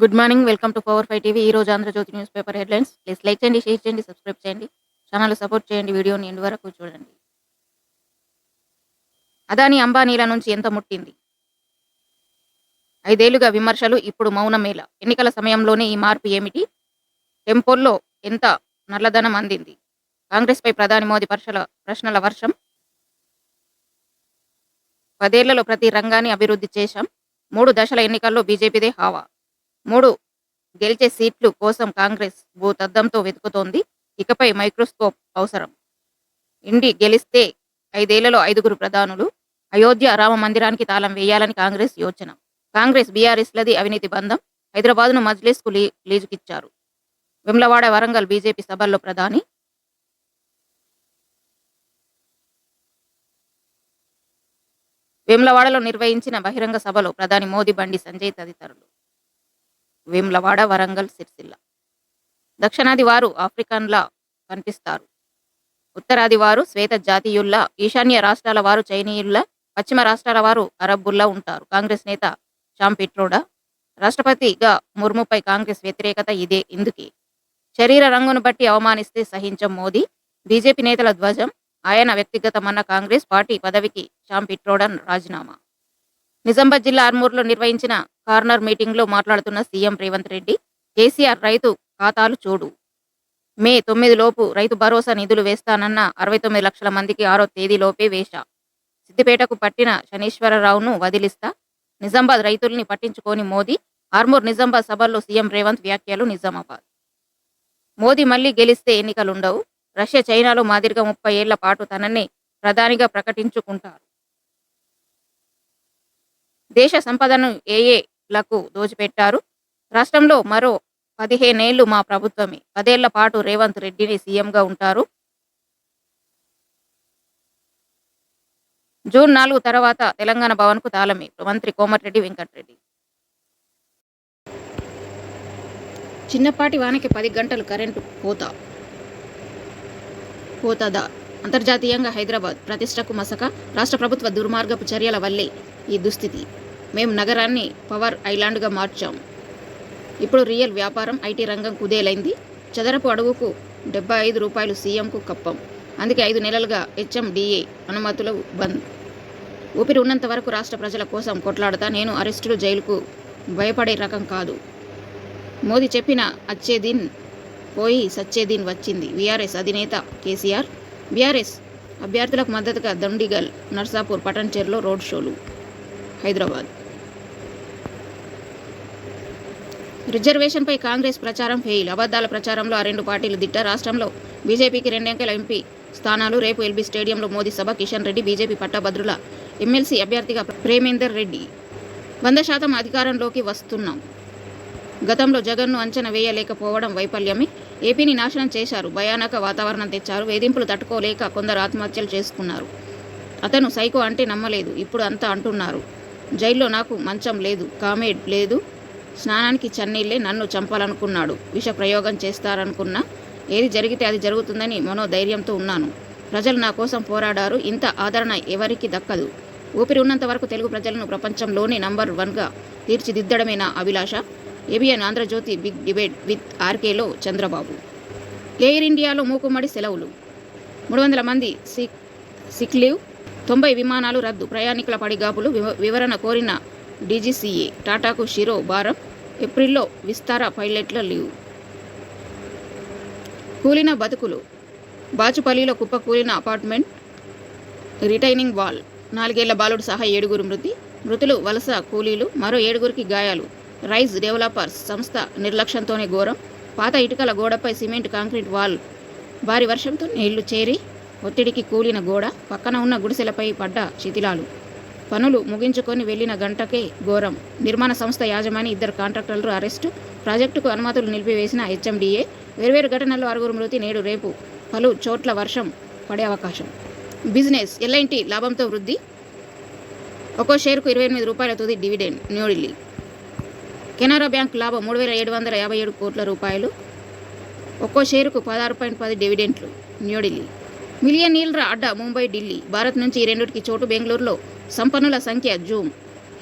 Good morning welcome to power five TV. ఈ రోజు Andhrajyothi news paper headlines. Please like చేయండి share చేయండి subscribe చేయండి. ఛానల్ సపోర్ట్ చేయండి వీడియోని ఎండ్ వరకు చూడండి. అదాని అంబానీల నుంచి ఎంత ముట్టింది? ఐదేళ్ళుగా విమర్శలు ఇప్పుడు మౌనమేళ. ఎన్నికల సమయంలోనే ఈ మార్పు ఏమిటి? టెంపోల్లో ఎంత నల్లధనం అందింది? కాంగ్రెస్పై ప్రధాని మోదీ పర్షల ప్రశ్నల వర్షం. పదేళ్ళలో ప్రతి రంగాన్ని అభివృద్ధి చేశాం. మూడు దశల ఎన్నికల్లో బీజేపీదే హావా. మూడు గెలిచే సీట్లు కోసం కాంగ్రెస్ భూతద్దంతో వెతుకుతోంది. ఇకపై మైక్రోస్కోప్ అవసరం. ఇండి గెలిస్తే ఐదేళ్ళలో ఐదుగురు ప్రధానులు. అయోధ్య రామ మందిరానికి తాళం వేయాలని కాంగ్రెస్ యోచన. కాంగ్రెస్ బీఆర్ఎస్లది అవినీతి బంధం. హైదరాబాద్ను మజ్లిస్కు లీ లీజుకిచ్చారు. విమ్లవాడ వరంగల్ బీజేపీ సభల్లో ప్రధాని. వేములవాడలో నిర్వహించిన బహిరంగ సభలో ప్రధాని మోదీ బండి సంజయ్ తదితరులు. వేములవాడ వరంగల్ సిరిసిల్ల. దక్షిణాది వారు ఆఫ్రికన్లా కనిపిస్తారు. ఉత్తరాది వారు శ్వేత జాతీయుల్లా ఈశాన్య రాష్ట్రాల వారు చైనీయుల్లా పశ్చిమ రాష్ట్రాల వారు అరబ్బుల్లా ఉంటారు. కాంగ్రెస్ నేత షాం పిట్రోడా రాష్ట్రపతిగా ముర్ముపై కాంగ్రెస్ వ్యతిరేకత ఇదే ఇందుకే. శరీర రంగును బట్టి అవమానిస్తే సహించం మోదీ బీజేపీ నేతల ధ్వజం. ఆయన వ్యక్తిగతమన్న కాంగ్రెస్ పార్టీ పదవికి షాం పిట్రోడన్ రాజీనామా. నిజామాబాద్ జిల్లా ఆర్మూర్లో నిర్వహించిన కార్నర్ మీటింగ్లో మాట్లాడుతున్న సీఎం రేవంత్ రెడ్డి కేసీఆర్ రైతు ఖాతాలు చూడు. మే తొమ్మిది లోపు రైతు భరోసా నిధులు వేస్తానన్న అరవై తొమ్మిది లక్షల మందికి ఆరో తేదీలోపే వేశా. సిద్దిపేటకు పట్టిన శనీశ్వరరావును వదిలిస్తా. నిజామాబాద్ రైతుల్ని పట్టించుకోని మోదీ ఆర్మూర్ నిజామాబాద్ సభల్లో సీఎం రేవంత్ వ్యాఖ్యలు నిజామాబాద్. మోదీ మళ్ళీ గెలిస్తే ఎన్నికలుండవు. రష్యా చైనాలో మాదిరిగా ముప్పై ఏళ్ళ పాటు తనని ప్రధానిగా ప్రకటించుకుంటారు. దేశ సంపదను ఏఏలకు దోచిపెట్టారు? రాష్ట్రంలో మరో పదిహేనేళ్ళు మా ప్రభుత్వమే. పదేళ్ళ పాటు రేవంత్ రెడ్డిని సీఎంగా ఉంటారు. జూన్ నాలుగు తర్వాత తెలంగాణ భవన్కు తాళమే. మంత్రి కోమటిరెడ్డి వెంకటరెడ్డి. చిన్నపాటి వానకి పది గంటలు కరెంటు పోతా పోతదా అంతర్జాతీయంగా హైదరాబాద్ ప్రతిష్టకు మసక. రాష్ట్ర ప్రభుత్వ దుర్మార్గపు చర్యల వల్లే ఈ దుస్థితి. మేము నగరాన్ని పవర్ ఐలాండ్గా మార్చాం. ఇప్పుడు రియల్ వ్యాపారం ఐటీ రంగం కుదేలైంది. చదరపు అడుగుకు డెబ్బై ఐదు రూపాయలు సీఎంకు కప్పం. అందుకే ఐదు నెలలుగా హెచ్ఎండిఏ అనుమతులు బంద్. ఊపిరి ఉన్నంత వరకు రాష్ట్ర ప్రజల కోసం కొట్లాడతా నేను అరెస్టులు జైలుకు భయపడే రకం కాదు. మోదీ చెప్పిన అచ్చేదిన్ పోయి సచ్చేదిన్ వచ్చింది. వీఆర్ఎస్ అధినేత కేసీఆర్ బీఆర్ఎస్ అభ్యర్థులకు మద్దతుగా దండిగల్ నర్సాపూర్ పటన్చేర్లో రోడ్ షోలు హైదరాబాద్. రిజర్వేషన్పై కాంగ్రెస్ ప్రచారం ఫెయిల్. అబద్ధాల ప్రచారంలో ఆ రెండు పార్టీలు దిట్ట. రాష్ట్రంలో బీజేపీకి రెండంకెల ఎంపీ స్థానాలు రేపు ఎల్బీ స్టేడియంలో మోదీ సభ. కిషన్ రెడ్డి బీజేపీ పట్టభద్రుల ఎమ్మెల్సీ అభ్యర్థిగా ప్రేమేందర్ రెడ్డి. వంద శాతం అధికారంలోకి వస్తున్నాం. గతంలో జగన్ను అంచనా వేయలేకపోవడం వైఫల్యమే. ఏపీని నాశనం చేశారు. భయానక వాతావరణం తెచ్చారు. వేధింపులు తట్టుకోలేక కొందరు ఆత్మహత్యలు చేసుకున్నారు. అతను సైకో అంటే నమ్మలేదు. ఇప్పుడు అంతా అంటున్నారు. జైల్లో నాకు మంచం లేదు. కామేడ్ లేదు. స్నానానికి చన్నీళ్ళే నన్ను చంపాలనుకున్నాడు. విష ప్రయోగం చేస్తారనుకున్నా ఏది జరిగితే అది జరుగుతుందని మనోధైర్యంతో ఉన్నాను. ప్రజలు నా కోసం పోరాడారు. ఇంత ఆదరణ ఎవరికి దక్కదు. ఊపిరి ఉన్నంత వరకు తెలుగు ప్రజలను ప్రపంచంలోనే నంబర్ వన్గా తీర్చిదిద్దడమే నా అభిలాష? ABN Andhrajyothi big debate with ఆర్కేలో Chandrababu. Air ఇండియాలో మూకుమ్మడి సెలవులు. మూడు వందల మంది సిక్ సిక్ లీవ్ తొంభై విమానాలు రద్దు ప్రయాణికుల పడిగాపులు వివ- వివరణ కోరిన డీజీసీఏ టాటాకు షిరో భారం ఏప్రిల్లో విస్తార పైలట్ల లీవ్. కూలిన బతుకులు. బాచుపల్లిలో కుప్ప కూలిన అపార్ట్మెంట్ రిటైనింగ్ వాల్. నాలుగేళ్ళ బాలుడు సహా ఏడుగురు మృతి. మృతులు వలస కూలీలు మరో ఏడుగురికి గాయాలు. రైజ్ డెవలపర్స్ సంస్థ నిర్లక్ష్యంతోనే ఘోరం. పాత ఇటుకల గోడపై సిమెంట్ కాంక్రీట్ వాల్. భారీ వర్షంతో నీళ్ళు చేరి ఒత్తిడికి కూలిన గోడ పక్కన ఉన్న గుడిసెలపై పడ్డ శిథిలాలు. పనులు ముగించుకొని వెళ్ళిన గంటకే ఘోరం. నిర్మాణ సంస్థ యాజమాని ఇద్దరు కాంట్రాక్టర్లు అరెస్టు ప్రాజెక్టుకు అనుమతులు నిలిపివేసిన హెచ్ఎండిఏ. వేర్వేరు ఘటనల్లో ఆరుగురు మృతి నేడు రేపు పలు చోట్ల వర్షం పడే అవకాశం. బిజినెస్ ఎల్ఐంటి లాభంతో వృద్ధి. ఒక్కో షేరుకు ఇరవై ఎనిమిది రూపాయల తుది డివిడెండ్ న్యూఢిల్లీ. కెనరా బ్యాంక్ లాభం మూడు వేల ఏడు వందల యాభై ఏడు కోట్ల రూపాయలు. ఒక్కో షేరుకు పదహారు పాయింట్ పది డివిడెంట్లు న్యూఢిల్లీ. మిలియన్ నీళ్ళ అడ్డా ముంబై ఢిల్లీ. భారత్ నుంచి ఈ రెండుటికి చోటు బెంగళూరులో సంపన్నుల సంఖ్య జూమ్.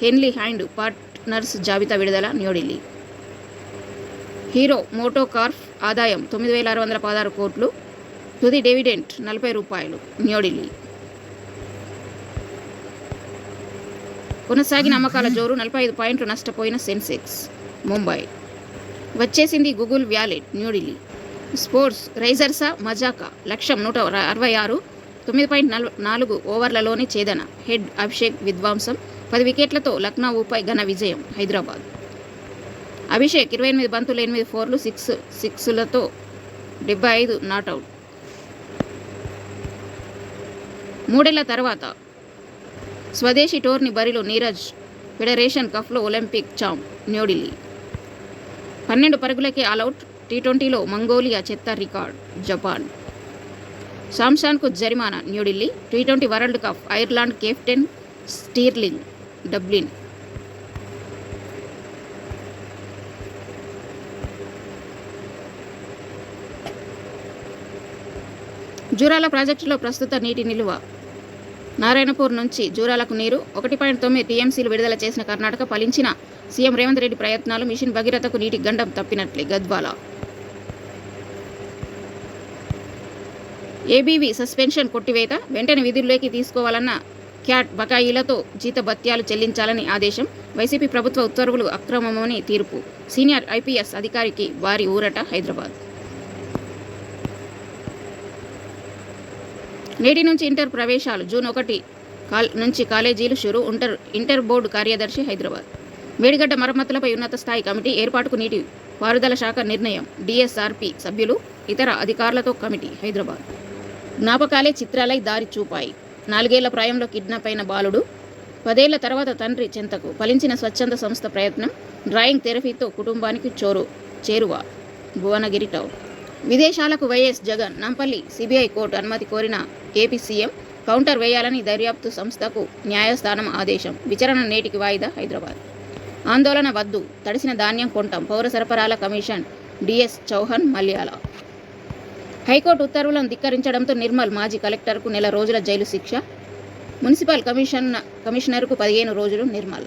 హెన్లీ హ్యాండ్ పార్ట్నర్స్ జాబితా విడుదల న్యూఢిల్లీ. హీరో మోటోకార్ప్ ఆదాయం తొమ్మిది వేల ఆరు వందల పదహారు కోట్లు. తుది డివిడెంట్ నలభై రూపాయలు న్యూఢిల్లీ. కొనసాగిన అమ్మకాల జోరు నలభై ఐదు పాయింట్లు నష్టపోయిన సెన్సెక్స్ ముంబై. వచ్చేసింది గూగుల్ వ్యాలెట్ న్యూఢిల్లీ. స్పోర్ట్స్ రైజర్సా మజాకా లక్ష్యం నూట అరవై ఆరు తొమ్మిది పాయింట్ నల్ నాలుగు ఓవర్లలోనే ఛేదన హెడ్ అభిషేక్ విధ్వంసం పది వికెట్లతో లక్నోపై ఘన విజయం హైదరాబాద్. అభిషేక్ ఇరవై ఎనిమిది బంతులు ఎనిమిది ఫోర్లు సిక్స్ సిక్స్లతో డెబ్బై ఐదు నాటౌట్ మూడేళ్ళ తర్వాత స్వదేశీ టోర్ని బరిలో నీరజ్ ఫెడరేషన్ కప్లో ఒలింపిక్ చాంప్ న్యూఢిల్లీ. పన్నెండు పరుగులకే ఆల్అవుట్ టీ ట్వంటీలో మంగోలియా చెత్త రికార్డ్ జపాన్. శాంసాన్కు జరిమానా New Delhi T twenty world cup Ireland captain Stirling Dublin. Jurala ప్రాజెక్టులో ప్రస్తుత నీటి నిలువ. నారాయణపూర్ నుంచి జూరాలకు నీరు ఒకటి పాయింట్ తొమ్మిది టీఎంసీలు విడుదల చేసిన కర్ణాటక ఫలించిన సీఎం రేవంత్ రెడ్డి ప్రయత్నాలు మిషన్ భగీరథకు నీటి గండం తప్పినట్లే గద్వాల. ఏబీవీ సస్పెన్షన్ కొట్టివేత వెంటనే విధుల్లోకి తీసుకోవాలన్న క్యాట్ బకాయిలతో జీతభత్యాలు చెల్లించాలని ఆదేశం వైసీపీ ప్రభుత్వ ఉత్తర్వులు అక్రమమని తీర్పు. సీనియర్ ఐపీఎస్ అధికారికి వారి ఊరట హైదరాబాద్. నేటి నుంచి ఇంటర్ ప్రవేశాలు జూన్ ఒకటి కాల్ నుంచి కాలేజీలు షురు ఇంటర్ ఇంటర్ బోర్డు కార్యదర్శి హైదరాబాద్. వేడిగడ్డ మరమ్మతులపై ఉన్నత స్థాయి కమిటీ ఏర్పాటుకు నీటి పారుదల శాఖ నిర్ణయం డిఎస్ఆర్పి సభ్యులు ఇతర అధికారులతో కమిటీ హైదరాబాద్. జ్ఞాపకాలే చిత్రాలై దారి చూపాయి. నాలుగేళ్ళ ప్రాయంలో కిడ్నాప్ అయిన బాలుడు పదేళ్ళ తర్వాత తండ్రి చెంతకు ఫలించిన స్వచ్ఛంద సంస్థ ప్రయత్నం డ్రాయింగ్ థెరపీతో కుటుంబానికి చోరు చేరువ. భువనగిరి టౌన్. విదేశాలకు YS Jagan Nampally CBI court అనుమతి కోరిన ఏపీ సీఎం కౌంటర్ వేయాలని దర్యాప్తు సంస్థకు న్యాయస్థానం ఆదేశం. విచారణ నేటికి వాయిదా హైదరాబాద్. ఆందోళన వద్దు తడిసిన ధాన్యం కొంటాం పౌర సరఫరాల commission DS Chauhan Malyala. High court ఉత్తర్వులను ధిక్కరించడంతో నిర్మల్ మాజీ కలెక్టర్కు నెల రోజుల జైలు శిక్ష. మున్సిపల్ కమిషన్ కమిషనర్కు పదిహేను రోజులు నిర్మల్.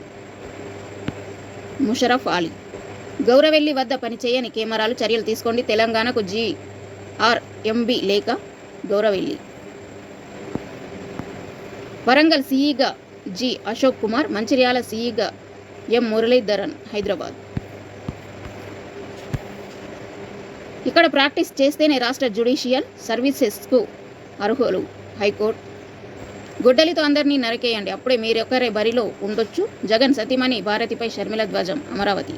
ముషరఫ్ అలీ. గౌరవెల్లి వద్ద పనిచేయని కెమెరాలు చర్యలు తీసుకోండి. తెలంగాణకు జీఆర్ఎంబి లేక గౌరవెల్లి. వరంగల్ సీఈగా జి అశోక్ కుమార్ మంచిర్యాల సీఈగా ఎం మురళీధరన్ హైదరాబాద్. ఇక్కడ ప్రాక్టీస్ చేస్తేనే రాష్ట్ర జ్యుడిషియల్ సర్వీసెస్కు అర్హులు హైకోర్టు. గొడ్డలితో అందరినీ నరికేయండి. అప్పుడే మీరొక్కరే బరిలో ఉండొచ్చు. జగన్ సతీమణి భారతిపై షర్మిల ధ్వజం అమరావతి.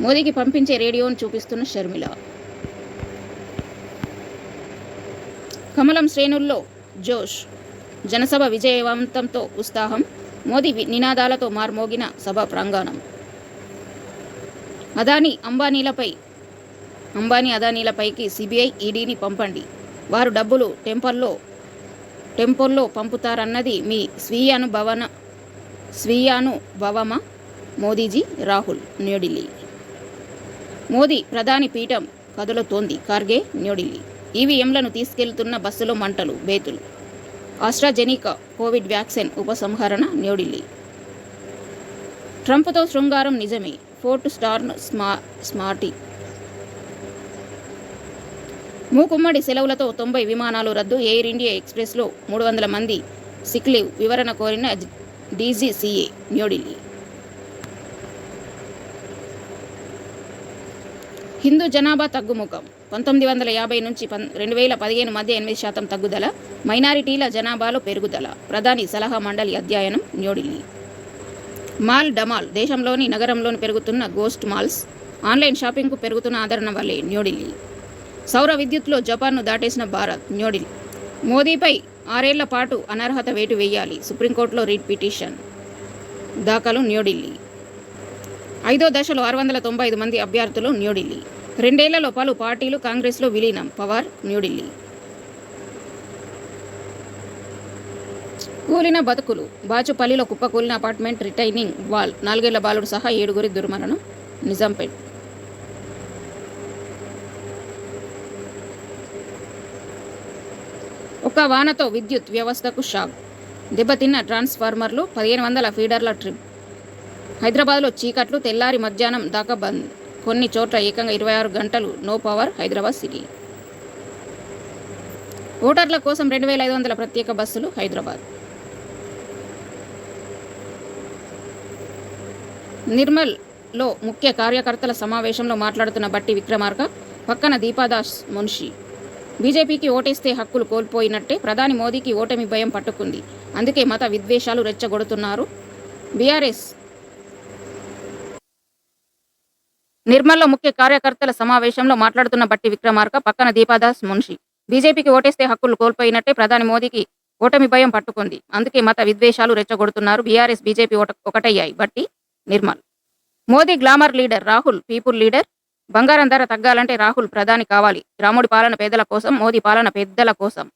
మోదీకి పంపించే రేడియోను చూపిస్తున్న షర్మిల. కమలం శ్రేణుల్లో జోష్ జనసభ విజయవంతంతో ఉత్సాహం మోదీ వి- నినాదాలతో మార్మోగిన సభ ప్రాంగణం అదాని అంబానీలపై అంబానీ అదానీలపైకి సిబిఐ ఈడీని పంపండి. వారు డబ్బులు టెంపర్లో టెంపోల్లో పంపుతారన్నది మీ స్వీయానుభవన స్వీయానుభవమా? మోదీజీ రాహుల్ న్యూఢిల్లీ. మోదీ ప్రధాని పీఠం కదులుతోంది. కార్గే న్యూఢిల్లీ. ఈవీఎంలను తీసుకెళ్తున్న బస్సులో మంటలు బేతులు. ఆస్ట్రాజెనికా కోవిడ్ వ్యాక్సిన్ ఉపసంహరణ న్యూఢిల్లీ. ట్రంప్తో శృంగారం నిజమే. ఫోర్ట్ స్టార్న్ స్మా స్మార్టీ మూకుమ్మడి సెలవులతో తొంభై విమానాలు రద్దు ఎయిర్ ఇండియా ఎక్స్ప్రెస్లో మూడు వందల మంది సిక్ లీవ్ వివరణ కోరిన డీజీసీఏ న్యూఢిల్లీ. హిందూ జనాభా తగ్గుముఖం. పంతొమ్మిది వందల యాభై నుంచి పం రెండు వేల పదిహేను మధ్య ఎనిమిది శాతం తగ్గుదల మైనారిటీల జనాభాలో పెరుగుదల. ప్రధాని సలహా మండలి అధ్యయనం న్యూఢిల్లీ. మాల్ డమాల్ దేశంలోని నగరంలోని పెరుగుతున్న గోస్ట్ మాల్స్ ఆన్లైన్ షాపింగ్కు పెరుగుతున్న ఆదరణ వల్లే న్యూఢిల్లీ. సౌర విద్యుత్లో జపాన్ను దాటేసిన భారత్ న్యూఢిల్లీ మోదీపై ఆరేళ్ళ పాటు అనర్హత వేటు వేయాలి సుప్రీంకోర్టులో రీట్ పిటిషన్. దాఖలు న్యూఢిల్లీ. ఐదో దశలో ఆరు వందల తొంభై ఐదు మంది అభ్యర్థులు న్యూఢిల్లీ. రెండేళ్ళలో పలు పార్టీలు కాంగ్రెస్లో విలీనం పవార్ న్యూఢిల్లీ. కూలిన బతుకులు. బాచుపల్లిలో కుప్పకూలిన అపార్ట్మెంట్ రిటైనింగ్ వాల్. నాలుగేళ్ళ బాలుడు సహా ఏడుగురి దుర్మరణం. నిజాంపేట్. ఒక్క వానతో విద్యుత్ వ్యవస్థకు షాక్. దెబ్బతిన్న ట్రాన్స్ఫార్మర్లు పదిహేను వందల ఫీడర్ల ట్రిప్ హైదరాబాద్లో చీకట్లు తెల్లారి మధ్యాహ్నం దాకా బంద్. కొన్ని చోట్ల ఏకంగా ఇరవై ఆరు గంటలు నో పవర్ హైదరాబాద్ సిటీ. ఓటర్ల కోసం రెండు వేల ఐదు వందల ప్రత్యేక బస్సులు హైదరాబాద్. నిర్మల్లో ముఖ్య కార్యకర్తల సమావేశంలో మాట్లాడుతున్న బట్టి విక్రమార్క పక్కన దీపాదాస్ మున్షి. బీజేపీకి ఓటేస్తే హక్కులు కోల్పోయినట్టే ప్రధాని మోదీకి ఓటమి భయం పట్టుకుంది. అందుకే మత విద్వేషాలు రెచ్చగొడుతున్నారు. బీఆర్ఎస్ నిర్మల్లో ముఖ్య కార్యకర్తల సమావేశంలో మాట్లాడుతున్న బట్టి విక్రమార్క పక్కన దీపాదాస్ మున్షి. బీజేపీకి ఓటేస్తే హక్కులు కోల్పోయినట్టే ప్రధాని మోదీకి ఓటమి భయం పట్టుకుంది. అందుకే మత విద్వేషాలు రెచ్చగొడుతున్నారు. బీఆర్ఎస్ బీజేపీ ఓట ఒకటయ్యాయి. బట్టి Nirmal. Modi glamour leader Rahul people leader బంగారం ధర తగ్గాలంటే రాహుల్ ప్రధాని కావాలి. రాముడి పాలన పేదల కోసం మోదీ పాలన పెద్దల కోసం.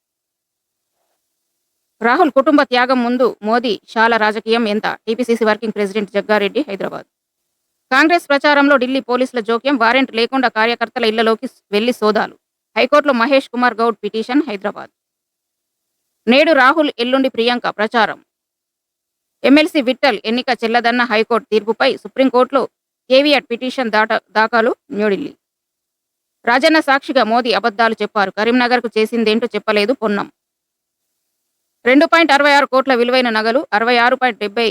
రాహుల్ కుటుంబ త్యాగం ముందు మోదీ శాల రాజకీయం ఎంత? TPCC working president Jaggareddy Hyderabad. Congress ప్రచారంలో ఢిల్లీ పోలీసుల జోక్యం వారెంట్ లేకుండా కార్యకర్తల ఇళ్ళలోకి వెళ్ళి సోదాలు. హైకోర్టులో మహేష్ కుమార్ గౌడ్ పిటిషన్ హైదరాబాద్. నేడు రాహుల్ ఎల్లుండి ప్రియాంక ప్రచారం. ఎమ్మెల్సీ విట్టల్ ఎన్నిక చెల్లదన్న హైకోర్టు తీర్పుపై సుప్రీంకోర్టులో కేవీఆర్ పిటిషన్ దాట దాఖలు న్యూఢిల్లీ. రాజన్న సాక్షిగా మోదీ అబద్ధాలు చెప్పారు. కరీంనగర్కు చేసిందేంటో చెప్పలేదు పొన్నం. రెండు పాయింట్ అరవై ఆరు కోట్ల విలువైన నగలు అరవై ఆరు పాయింట్ డెబ్బై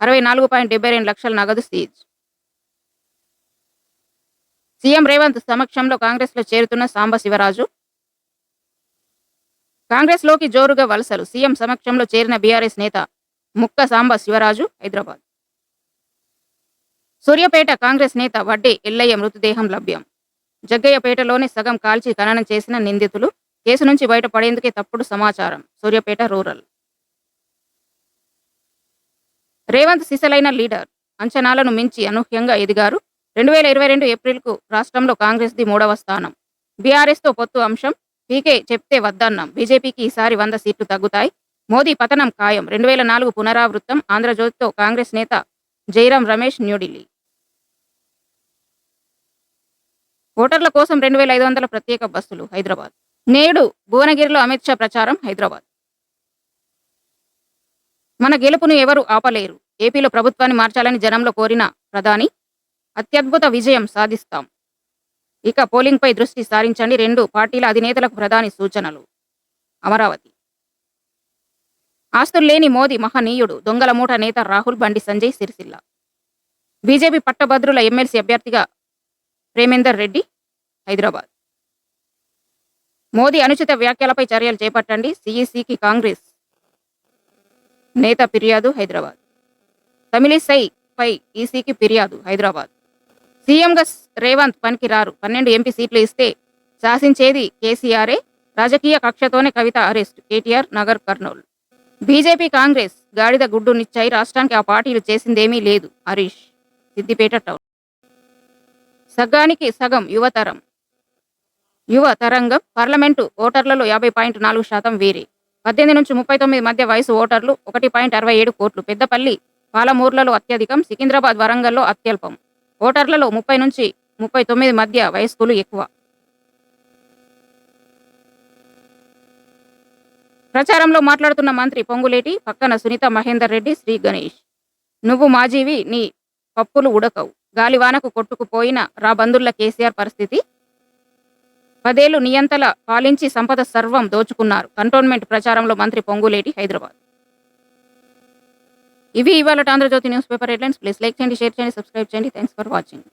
అరవై నాలుగు పాయింట్ డెబ్బై రెండు లక్షల నగదు సీజ్. సీఎం రేవంత్ సమక్షంలో కాంగ్రెస్లో చేరుతున్న సాంబ శివరాజు. కాంగ్రెస్లోకి జోరుగా వలసలు సీఎం సమక్షంలో చేరిన బీఆర్ఎస్ నేత ముక్క సాంబ శివరాజు హైదరాబాద్. సూర్యాపేట కాంగ్రెస్ నేత వడ్డే ఎల్లయ్య మృతదేహం లభ్యం. జగ్గయ్యపేటలోనే సగం కాల్చి ఖననం చేసిన నిందితులు కేసు నుంచి బయటపడేందుకే తప్పుడు సమాచారం. సూర్యాపేట రూరల్. రేవంత్ సిసలైన లీడర్. అంచనాలను మించి అనూహ్యంగా ఎదిగారు. రెండు వేల ఇరవై రెండు ఏప్రిల్కు రాష్ట్రంలో కాంగ్రెస్ది మూడవ స్థానం. బీఆర్ఎస్తో పొత్తు అంశం పీకే చెప్తే వద్దన్నాం. బీజేపీకి ఈసారి వంద సీట్లు తగ్గుతాయి. మోదీ పతనం ఖాయం. రెండు వేల నాలుగు పునరావృత్తం. ఆంధ్రజ్యోతితో కాంగ్రెస్ నేత జైరాం రమేష్ న్యూఢిల్లీ. ఓటర్ల కోసం రెండు వేల ఐదు వందల ప్రత్యేక బస్సులు హైదరాబాద్. నేడు భువనగిరిలో అమిత్ షా ప్రచారం హైదరాబాద్. మన గెలుపును ఎవరు ఆపలేరు? ఏపీలో ప్రభుత్వాన్ని మార్చాలని జనంలో కోరిన ప్రధాని అత్యద్భుత విజయం సాధిస్తాం. ఇక పోలింగ్పై దృష్టి సారించండి రెండు పార్టీల అధినేతలకు ప్రధాని సూచనలు. అమరావతి. ఆస్తులు లేని మోదీ మహనీయుడు దొంగల మూట నేత రాహుల్ బండి సంజయ్ సిరిసిల్ల. బీజేపీ పట్టభద్రుల ఎమ్మెల్సీ అభ్యర్థిగా ప్రేమేందర్ రెడ్డి హైదరాబాద్. మోదీ అనుచిత వ్యాఖ్యలపై చర్యలు చేపట్టండి. సిఈసికి కాంగ్రెస్ నేత ఫిర్యాదు హైదరాబాద్. తమిళిసై పై ఈసీకి ఫిర్యాదు హైదరాబాద్. సీఎంగా రేవంత్ పనికి రారు పన్నెండు ఎంపీ సీట్లు ఇస్తే శాసించేది కేసీఆరే. రాజకీయ కక్షతోనే Kavitha arrest KTR Nagar Kurnool. BJP Congress గాడిద గుడ్డు నిచ్చాయి. రాష్ట్రానికి ఆ పార్టీలు చేసిందేమీ లేదు. హరీష్ సిద్దిపేట టౌన్. సగానికి సగం యువతరం. యువ తరంగం పార్లమెంటు ఓటర్లలో యాభై పాయింట్ నాలుగు శాతం వీరి. పద్దెనిమిది నుంచి ముప్పై తొమ్మిది మధ్య వయసు ఓటర్లు ఒకటి పాయింట్ అరవై ఏడు కోట్లు. పెద్దపల్లి పాలమూర్లలో అత్యధికం సికింద్రాబాద్ వరంగల్లో అత్యల్పం. ఓటర్లలో ముప్పై నుంచి ముప్పై తొమ్మిది మధ్య వయస్కులు ఎక్కువ. ప్రచారంలో మాట్లాడుతున్న మంత్రి పొంగులేటి పక్కన సునీత మహేందర్ రెడ్డి శ్రీ గణేష్. నువ్వు మాజీవి నీ పప్పులు ఉడకవు. గాలివానకు కొట్టుకుపోయిన రాబందుర్ల కేసీఆర్ పరిస్థితి. పదేళ్ళు నియంతల పాలించి సంపద సర్వం దోచుకున్నారు. కంటోన్మెంట్ ప్రచారంలో మంత్రి పొంగులేటి హైదరాబాద్. ఇవి ఇవాళ Andhrajyothi news paper headlines. Please like చేయండి షేర్ చేయండి సబ్స్క్రైబ్ చేయండి. Thanks for watching.